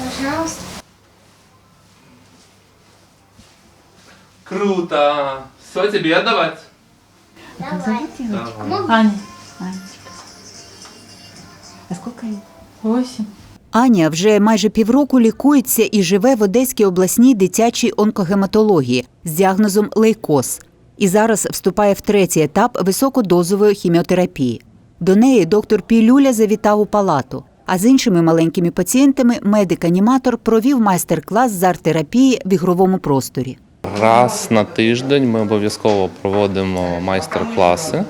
Пожалуйста. Круто. Все, тебе отдавать? Давай. Давай. Аня. Анечка. А сколько ей? Восемь. Аня вже майже півроку лікується і живе в Одеській обласній дитячій онкогематології з діагнозом лейкоз. І зараз вступає в третій етап високодозової хіміотерапії. До неї доктор Пілюля завітав у палату. А з іншими маленькими пацієнтами медик-аніматор провів майстер-клас з арт-терапії в ігровому просторі. Раз на тиждень ми обов'язково проводимо майстер-класи.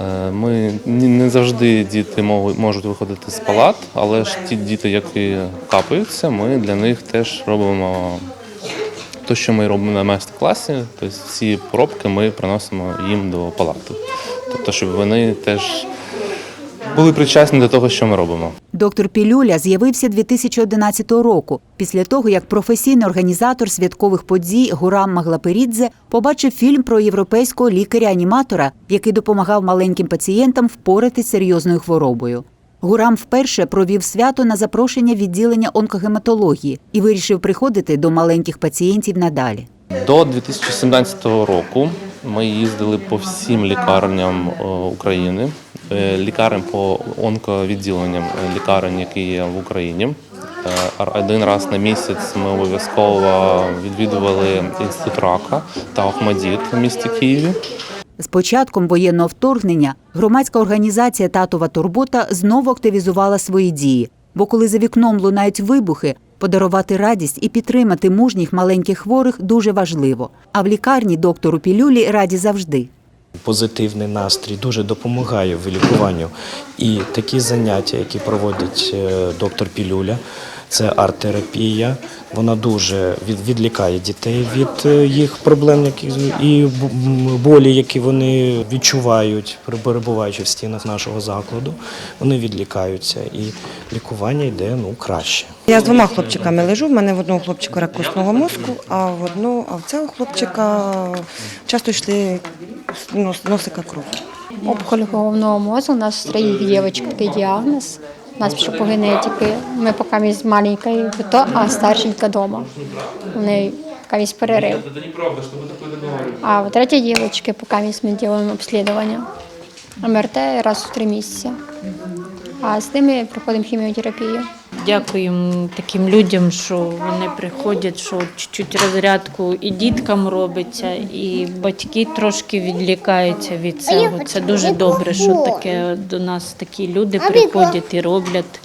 Е, Ми не завжди діти можуть- виходити з палат, але ж ті діти, які капаються, ми для них теж робимо те, що ми робимо на майстер-класі. Тобто всі пробки ми приносимо їм до палати. Тобто, щоб вони теж були причасні до того, що ми робимо. Доктор Пілюля з'явився 2011 року, після того як професійний організатор святкових подій Гурам Маглаперідзе побачив фільм про європейського лікаря-аніматора, який допомагав маленьким пацієнтам впоратись з серйозною хворобою. Гурам вперше провів свято на запрошення відділення онкогематології і вирішив приходити до маленьких пацієнтів надалі. До 2017 року ми їздили по всім лікарням е, України, е, лікарням по онковідділенням е, лікарень, які є в Україні. Е, Один раз на місяць ми обов'язково відвідували інститут рака та Охмадіт в місті Києві. З початком воєнного вторгнення громадська організація Татова турбота знову активізувала свої дії. Бо коли за вікном лунають вибухи, подарувати радість і підтримати мужніх маленьких хворих дуже важливо. А в лікарні доктору Пілюлі раді завжди. Позитивний настрій дуже допомагає в лікуванню. І такі заняття, які проводить е, доктор Пілюля, це арт-терапія. Вона дуже від, відлікає дітей від е, їх проблем які, і болі, які вони відчувають, перебуваючи в стінах нашого закладу. Вони відлікаються і лікування йде ну, краще. Я з двома хлопчиками лежу. В мене в одного хлопчика рак костного мозку, а в одного, а в цього хлопчика часто йшли нос- носика кров. Опухоль головного мозга, у нас в девочек такий діагноз. У нас ще погине тільки Ми поки місь маленькою, то, а старшенька вдома. У неї поки перерив. А в третій дівчинки поки ми робимо обслідування. МРТ раз в три місяці. А з ними проходимо хіміотерапію. Дякуємо таким людям, що вони приходять, що чуть-чуть розрядку і діткам робиться, і батьки трошки відлікаються від цього. Це дуже добре, що таке до нас такі люди приходять і роблять.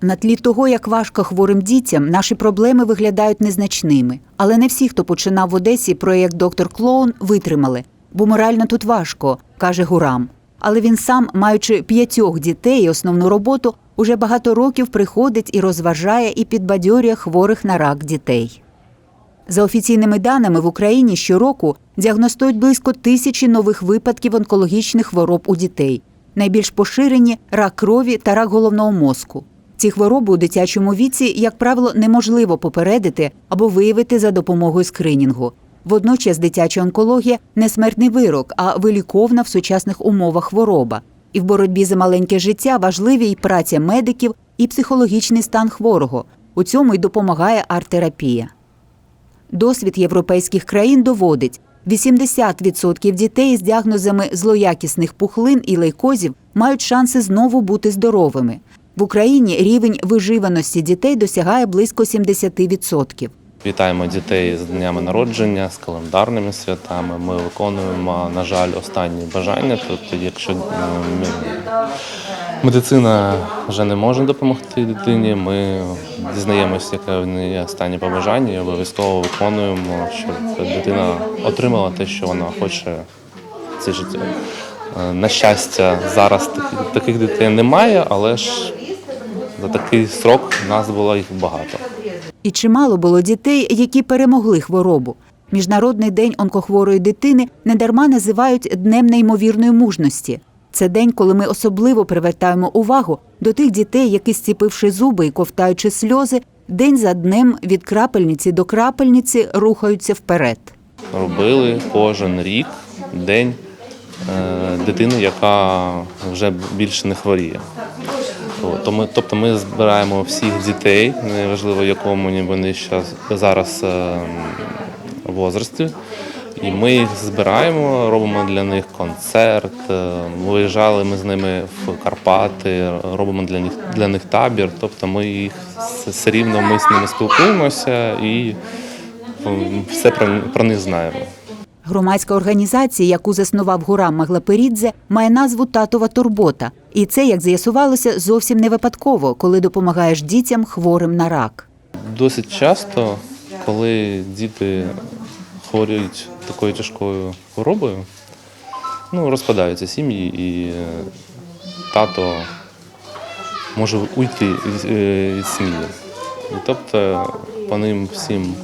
На тлі того, як важко хворим дітям, наші проблеми виглядають незначними. Але не всі, хто починав в Одесі проєкт Доктор Клоун, витримали, бо морально тут важко, каже Гурам. Але він сам, маючи п'ятьох дітей і основну роботу, уже багато років приходить і розважає і підбадьорює хворих на рак дітей. За офіційними даними в Україні щороку діагностують близько тисячі нових випадків онкологічних хвороб у дітей. Найбільш поширені рак крові та рак головного мозку. Ці хвороби у дитячому віці, як правило, неможливо попередити або виявити за допомогою скринінгу. Водночас дитяча онкологія не смертний вирок, а виліковна в сучасних умовах хвороба. І в боротьбі за маленьке життя важливі і праця медиків, і психологічний стан хворого. У цьому й допомагає арт-терапія. Досвід європейських країн доводить, 80% дітей з діагнозами злоякісних пухлин і лейкозів мають шанси знову бути здоровими. В Україні рівень виживаності дітей досягає близько 70%. Вітаємо дітей з днями народження, з календарними святами. Ми виконуємо, на жаль, останні бажання. Тобто, якщо медицина вже не може допомогти дитині, ми дізнаємося, яке в неї останнє побажання, і обов'язково виконуємо, щоб дитина отримала те, що вона хоче в це життя. Е, На щастя, зараз таких, дітей немає, але ж за такий срок нас було їх багато. І чимало було дітей, які перемогли хворобу. Міжнародний день онкохворої дитини недарма називають Днем неймовірної мужності. Це день, коли ми особливо привертаємо увагу до тих дітей, які, зціпивши зуби і ковтаючи сльози, день за днем від крапельниці до крапельниці рухаються вперед. робили кожен рік день е, дитини, яка вже більше не хворіє. То, то ми, тобто ми збираємо всіх дітей, неважливо якому вони зараз е, возрасті. І ми їх збираємо, робимо для них концерт. е, Виїжджали ми з ними в Карпати, робимо для них для них табір. Тобто ми їх все рівно ми з ними спілкуємося і все про, про них знаємо. Громадська організація, яку заснував Гурам Маглаперідзе, має назву Татова турбота. І це, як з'ясувалося, зовсім не випадково, коли допомагаєш дітям хворим на рак. Досить часто, коли діти хворіють такою тяжкою хворобою, ну, розпадаються сім'ї, і е, тато може уйти від, е, сім'ї. І тобто по ним всім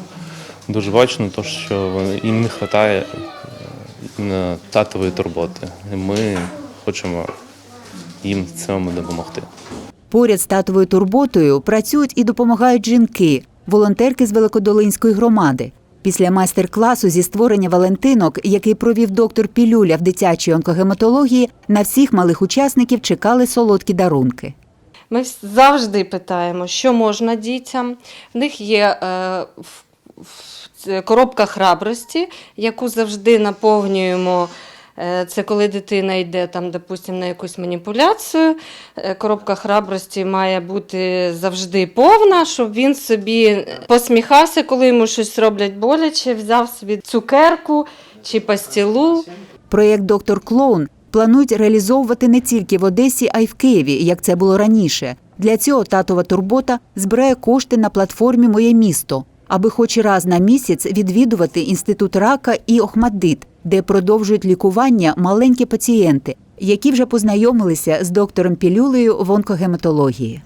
дуже бачно, то, що їм не вистачає іменно татової турботи. Ми хочемо їм в цьому допомогти. Поряд з татовою турботою працюють і допомагають жінки, волонтерки з Великодолинської громади. Після майстер-класу зі створення Валентинок, який провів доктор Пілюля в дитячій онкогематології, на всіх малих учасників чекали солодкі дарунки. Ми завжди питаємо, що можна дітям. В них є е, в- в- коробка храбрості, яку завжди наповнюємо. Е, Це коли дитина йде там, допустимо, на якусь маніпуляцію. Е, Коробка храбрості має бути завжди повна, щоб він собі посміхався, коли йому щось роблять боляче, взяв собі цукерку чи пастілу. Проєкт Доктор Клоун планують реалізовувати не тільки в Одесі, а й в Києві, як це було раніше. Для цього татова турбота збирає кошти на платформі Моє місто, аби хоч раз на місяць відвідувати інститут рака і Охмаддит, де продовжують лікування маленькі пацієнти, які вже познайомилися з доктором Пілюлею в онкогематології.